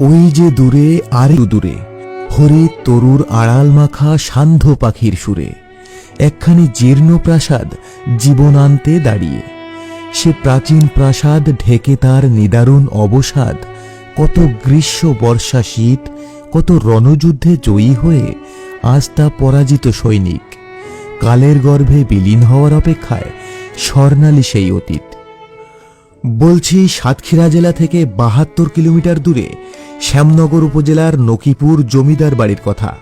ওই যে দূরে, আর দূরে, হরি তরুর আড়াল মাখা সান্ধ্য পাখির সুরে, একখানি জীর্ণ প্রাসাদ জীবনান্তে দাঁড়িয়ে। সে প্রাচীন প্রাসাদ ঢেকে তার নিদারুণ অবসাদ, কত গ্রীষ্ম বর্ষা শীত, কত রণযুদ্ধে জয়ী হয়ে আজ তা পরাজিত সৈনিক। কালের গর্ভে বিলীন হওয়ার অপেক্ষায় স্বর্ণালী সেই অতীত। বলছি, সাতক্ষীরা জেলা থেকে বাহাত্তর কিলোমিটার দূরে শ্যামনগর উপজেলার নকিপুর জমিদার বাড়ির কথা।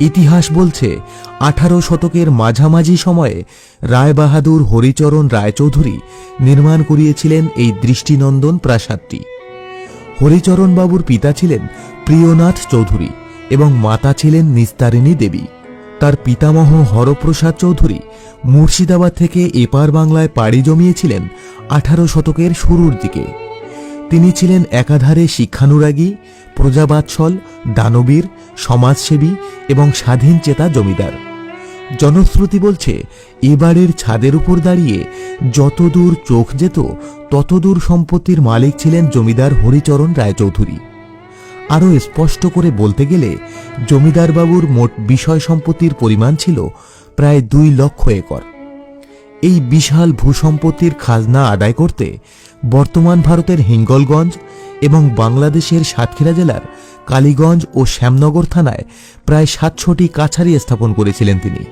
ইতিহাস বলছে, আঠারো শতকের মাঝামাঝি সময়ে রায়বাহাদুর হরিচরণ রায়চৌধুরী নির্মাণ করিয়েছিলেন এই দৃষ্টিনন্দন প্রাসাদটি। হরিচরণবাবুর পিতা ছিলেন প্রিয়নাথ চৌধুরী এবং মাতা ছিলেন নিস্তারিণী দেবী। তার পিতামহ হরপ্রসাদ চৌধুরী মুর্শিদাবাদ থেকে এপার বাংলায় পাড়ি জমিয়েছিলেন আঠারো শতকের শুরুর দিকে। তিনি ছিলেন একাধারে শিক্ষানুরাগী, প্রজাবাৎসল, দানবীর, সমাজসেবী এবং স্বাধীন চেতা জমিদার। জনশ্রুতি বলছে, এবারের ছাদের উপর দাঁড়িয়ে যতদূর চোখ যেত, ততদূর সম্পত্তির মালিক ছিলেন জমিদার হরিচরণ রায়চৌধুরী। আরও স্পষ্ট করে বলতে গেলে, জমিদারবাবুর মোট বিষয় সম্পত্তির পরিমাণ ছিল প্রায় দুই লক্ষ একর। এই বিশাল ভূসম্পত্তির খাজনা আদায় করতে বর্তমান ভারতের হিঙ্গলগঞ্জ এবং বাংলাদেশের সাতক্ষীরা জেলার কালীগঞ্জ ও শ্যামনগর থানায় প্রায় সাতশোটি কাছারি স্থাপন করেছিলেন তিনি।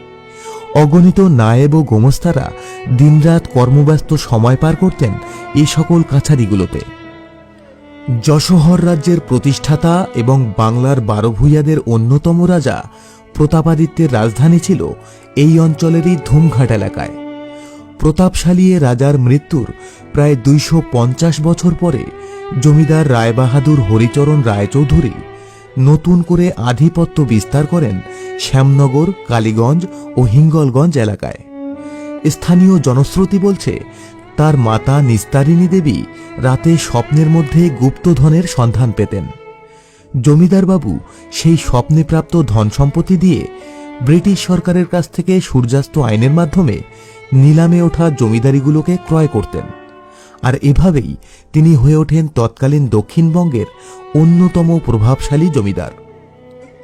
অগণিত নায়েব ও গোমস্তারা দিনরাত কর্মব্যস্ত সময় পার করতেন এই সকল কাছারিগুলোতে। যশোহর রাজ্যের প্রতিষ্ঠাতা এবং বাংলার বারো অন্যতম রাজা প্রতাপাদিত্যের রাজধানী ছিল এই অঞ্চলেরই ধুমঘাট এলাকায়। প্রতাপশালী রাজার মৃত্যুর প্রায় দুইশো পঞ্চাশ বছর পরে জমিদার রায়বাহাদুর হরিচরণ রায়চৌধুরী নতুন করে আধিপত্য বিস্তার করেন শ্যামনগর, কালীগঞ্জ ও হিঙ্গলগঞ্জ এলাকায়। স্থানীয় জনশ্রুতি বলছে তার মাতা নিস্তারিণী দেবী রাতে স্বপ্নের মধ্যে গুপ্তধনের সন্ধান পেতেন। জমিদার বাবু সেই স্বপ্নে প্রাপ্ত ধন সম্পত্তি দিয়ে ব্রিটিশ সরকারের কাছ থেকে সূর্যাস্ত আইনের মাধ্যমে নিলামে ওঠা জমিদারিগুলোকে ক্রয় করতেন। আর এভাবেই তিনি হয়ে ওঠেন তৎকালীন দক্ষিণবঙ্গের অন্যতম প্রভাবশালী জমিদার।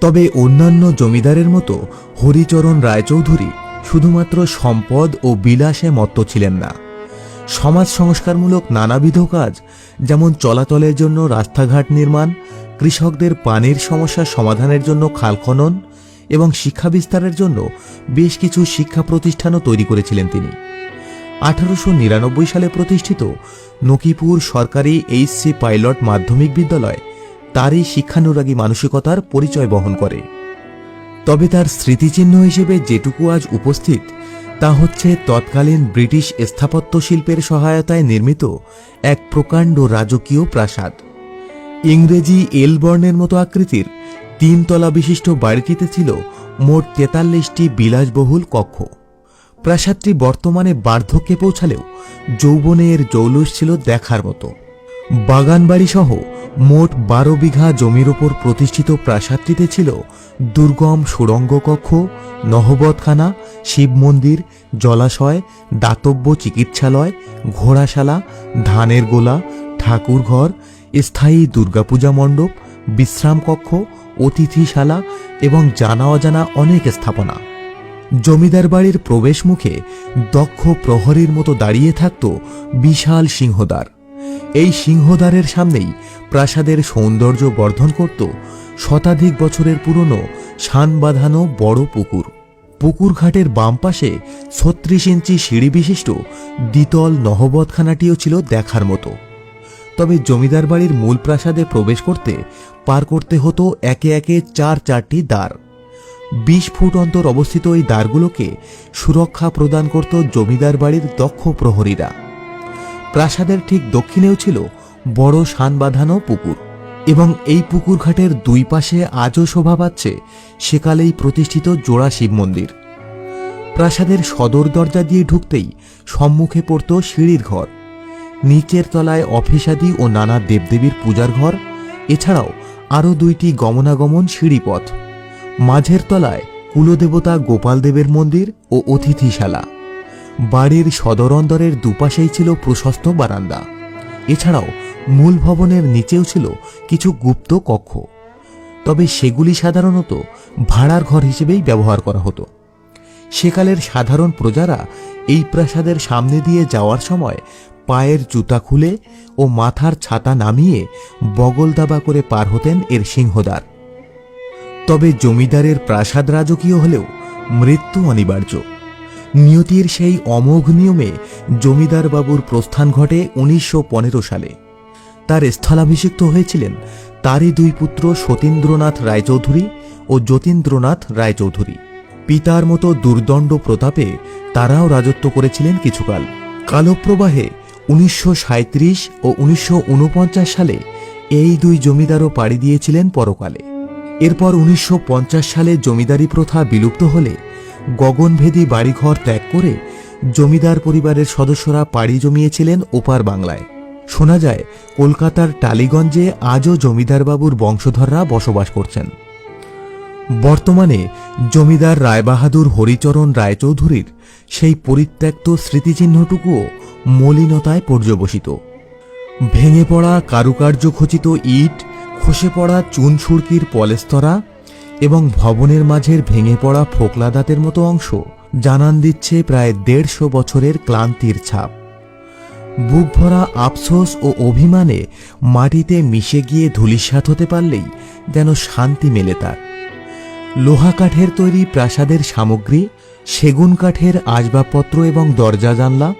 তবে অন্যান্য জমিদারের মতো হরিচরণ রায়চৌধুরী শুধুমাত্র সম্পদ ও বিলাসে মত্ত ছিলেন না। সমাজ সংস্কারমূলক নানাবিধ কাজ, যেমন চলাচলের জন্য রাস্তাঘাট নির্মাণ, কৃষকদের পানির সমস্যা সমাধানের জন্য খাল খনন এবং শিক্ষা বিস্তারের জন্য বেশ কিছু শিক্ষা প্রতিষ্ঠানও তৈরি করেছিলেন তিনি। আঠারোশো নিরানব্বই সালে প্রতিষ্ঠিত নকিপুর সরকারি এইচসি পাইলট মাধ্যমিক বিদ্যালয় তারই শিক্ষানুরাগী মানসিকতার পরিচয় বহন করে। তবে তার স্মৃতিচিহ্ন হিসেবে যেটুকু আজ উপস্থিত তা হচ্ছে তৎকালীন ব্রিটিশ স্থাপত্য শিল্পের সহায়তায় নির্মিত এক প্রকাণ্ড রাজকীয় প্রাসাদ। ইংরেজি এল বর্ণের মতো আকৃতির তিনতলা বিশিষ্ট বাড়িটিতে ছিল মোট তেতাল্লিশটি বিলাসবহুল কক্ষ। প্রাসাদটি বর্তমানে বার্ধক্যে পৌঁছালেও যৌবনের জৌলুস ছিল দেখার মতো। বাগানবাড়ি সহ মোট বারো বিঘা জমির ওপর প্রতিষ্ঠিত প্রাসাদটিতে ছিল দুর্গম সুড়ঙ্গ কক্ষ, নহবতখানা, শিব মন্দির, জলাশয়, দাতব্য চিকিৎসালয়, ঘোড়াশালা, ধানের গোলা, ঠাকুরঘর, স্থায়ী দুর্গাপূজা মণ্ডপ, বিশ্রাম কক্ষ, অতিথিশালা এবং জানা অজানা অনেক স্থাপনা। জমিদার বাড়ির প্রবেশ মুখে দক্ষ প্রহরীর মতো দাঁড়িয়ে থাকত বিশাল সিংহদ্বার। এই সিংহদ্বারের সামনেই প্রাসাদের সৌন্দর্য বর্ধন করত শতাধিক বছরের পুরনো শান বাঁধানো বড় পুকুর। পুকুর ঘাটের বাম পাশে ছত্রিশ ইঞ্চি সিঁড়ি বিশিষ্ট দ্বিতল নহবতখানাটিও ছিল দেখার মতো। তবে জমিদার বাড়ির মূল প্রাসাদে প্রবেশ করতে পার করতে হতো একে একে চার চারটি দ্বার। বিশ ফুট অন্তর অবস্থিত এই দ্বারগুলোকে সুরক্ষা প্রদান করত জমিদার বাড়ির দক্ষ প্রহরীরা। প্রাসাদের ঠিক দক্ষিণেও ছিল বড় শান বাঁধানো পুকুর এবং এই পুকুর ঘাটের দুই পাশে আজও শোভা পাচ্ছে সেকালেই প্রতিষ্ঠিত জোড়া শিব মন্দির। প্রাসাদের সদর দরজা দিয়ে ঢুকতেই সম্মুখে পড়ত সিঁড়ির ঘর। নিচের তলায় অফিসাদি ও নানা দেবদেবীর পূজার ঘর, এছাড়াও আরও দুইটি গমনাগমন সিঁড়িপথ। মাঝের তলায় কুলদেবতা গোপালদেবের মন্দির ও অতিথিশালা। বাড়ির সদর অন্দরের দুপাশেই ছিল প্রশস্ত বারান্দা। এছাড়াও মূল ভবনের নিচেও ছিল কিছু গুপ্ত কক্ষ। তবে সেগুলি সাধারণত ভাড়ার ঘর হিসেবেই ব্যবহার করা হতো। সেকালের সাধারণ প্রজারা এই প্রাসাদের সামনে দিয়ে যাওয়ার সময় পায়ের জুতা খুলে ও মাথার ছাতা নামিয়ে বগল দাবা করে পার হতেন এর সিংহদ্বার। তবে জমিদারের প্রাসাদ রাজকীয় হলেও মৃত্যু অনিবার্য। নিয়তির সেই অমোঘ নিয়মে জমিদার বাবুর প্রস্থান ঘটে উনিশশো পনেরো সালে। তার স্থলাভিষিক্ত হয়েছিলেন তারই দুই পুত্র সতীন্দ্রনাথ রায়চৌধুরী ও যতীন্দ্রনাথ রায়চৌধুরী। পিতার মতো দুর্দণ্ড প্রতাপে তারাও রাজত্ব করেছিলেন কিছুকাল। কালপ্রবাহে উনিশশো সাঁইত্রিশ ও উনিশশো ঊনপঞ্চাশ সালে এই দুই জমিদারও পাড়ি দিয়েছিলেন পরকালে। এরপর উনিশশো পঞ্চাশ সালে জমিদারি প্রথা বিলুপ্ত হলে গগনভেদী বাড়িঘর ত্যাগ করে জমিদার পরিবারের সদস্যরা পাড়ি জমিয়েছিলেন ওপার বাংলায়। শোনা যায়, কলকাতার টালিগঞ্জে আজও জমিদারবাবুর বংশধররা বসবাস করছেন। বর্তমানে জমিদার রায়বাহাদুর হরিচরণ রায়চৌধুরীর সেই পরিত্যক্ত স্মৃতিচিহ্নটুকুও মলিনতায় পর্যবসিত। ভেঙে পড়া কারুকার্য খচিত ইট, খসে পড়া চুন ছুড়কির পলেস্তরা এবং ভবনের মাঝের ভেঙে পড়া ফোকলা দাঁতের মতো অংশ জানান দিচ্ছে প্রায় দেড়শো বছরের ক্লান্তির ছাপ। বুক ভরা আফসোস ও অভিমানে মাটিতে মিশে গিয়ে ধূলিসাৎ হতে পারলেই যেন শান্তি মেলে তার। লোহা কাঠের তৈরি প্রাসাদের সামগ্রী, সেগুন কাঠের আসবাবপত্র এবং দরজা জানলা,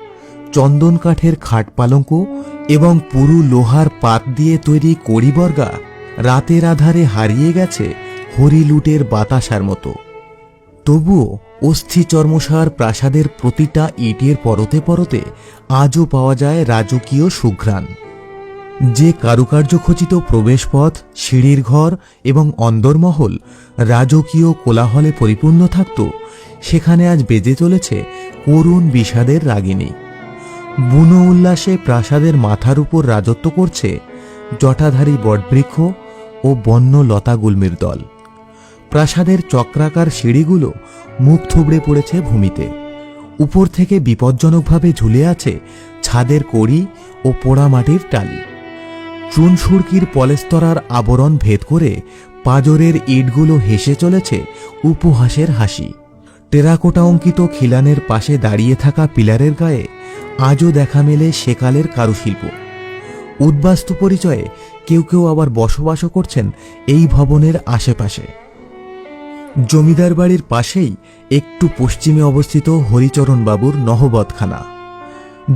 চন্দন কাঠের খাট পালঙ্ক এবং পুরু লোহার পাত দিয়ে তৈরি কড়িবর্গা রাতের আধারে হারিয়ে গেছে হরিলুটের বাতাসার মতো। তবুও অস্থি চর্মসার প্রাসাদের প্রতিটা ইটের পরতে পরতে আজও পাওয়া যায় রাজকীয় সুঘ্রাণ। যে কারুকার্য খচিত প্রবেশপথ, সিঁড়ির ঘর এবং অন্দরমহল রাজকীয় কোলাহলে পরিপূর্ণ থাকত, সেখানে আজ বেজে চলেছে করুণ বিষাদের রাগিনী বুনো উল্লাসে প্রাসাদের মাথার উপর রাজত্ব করছে জটাধারী বটবৃক্ষ ও বন্য লতাগুল্মির দল। প্রাসাদের চক্রাকার সিঁড়িগুলো মুখ থুবড়ে পড়েছে ভূমিতে। উপর থেকে বিপজ্জনকভাবে ঝুলে আছে ছাদের কড়ি ও পোড়ামাটির টালি। চুন সুরকির পলেস্তরার আবরণ ভেদ করে পাজরের ইটগুলো হেসে চলেছে উপহাসের হাসি। টেরাকোটা অঙ্কিত খিলানের পাশে দাঁড়িয়ে থাকা পিলারের গায়ে আজও দেখা মেলে সেকালের কারুশিল্প। উদ্বাস্তু পরিচয়ে কেউ কেউ আবার বসবাসও করছেন এই ভবনের আশেপাশে। জমিদার বাড়ির পাশেই একটু পশ্চিমে অবস্থিত হরিচরণ বাবুর নহবতখানা।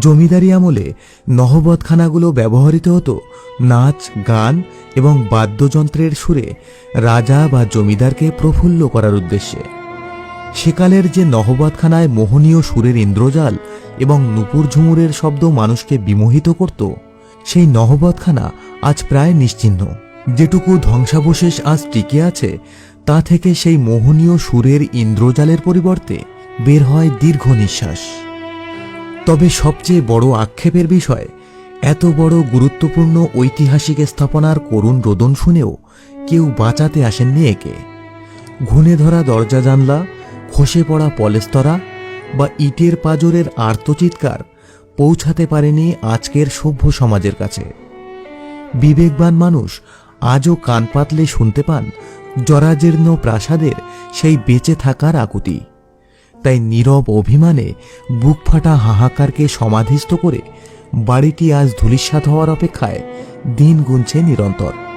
জমিদারি আমলে নহবতখানাগুলো ব্যবহৃত হতো নাচ, গান এবং বাদ্যযন্ত্রের সুরে রাজা বা জমিদারকে প্রফুল্ল করার উদ্দেশ্যে। সেকালের যে নহবতখানায় মোহনীয় সুরের ইন্দ্রজাল এবং নুপুর ঝুমুরের শব্দ মানুষকে বিমোহিত করত, সেই নহবতখানা আজ প্রায় নিশ্চিহ্ন। যেটুকু ধ্বংসাবশেষ আজ টিকে আছে তা থেকে সেই মোহনীয় সুরের ইন্দ্রজালের পরিবর্তে বের হয় দীর্ঘ নিঃশ্বাস। তবে সবচেয়ে বড় আক্ষেপের বিষয়, এত বড় গুরুত্বপূর্ণ ঐতিহাসিক স্থাপনার করুণ রোদন শুনেও কেউ বাঁচাতে আসেননি একে। ঘুণে ধরা দরজা জানলা, খসে পড়া পলেস্তরা বা ইটের পাজরের আর্তচিৎকার পৌঁছাতে পারেনি আজকের সভ্য সমাজের কাছে। বিবেকবান মানুষ আজও কান পাতলে শুনতে পান জরাজীর্ণ প্রাসাদের সেই বেঁচে থাকার আকুতি। তাই নীরব অভিমানে বুক ফাটা হাহাকারকে সমাধিস্থ করে বাড়িটি আজ ধূলিসাৎ হওয়ার অপেক্ষায় দিন গুনছে নিরন্তর।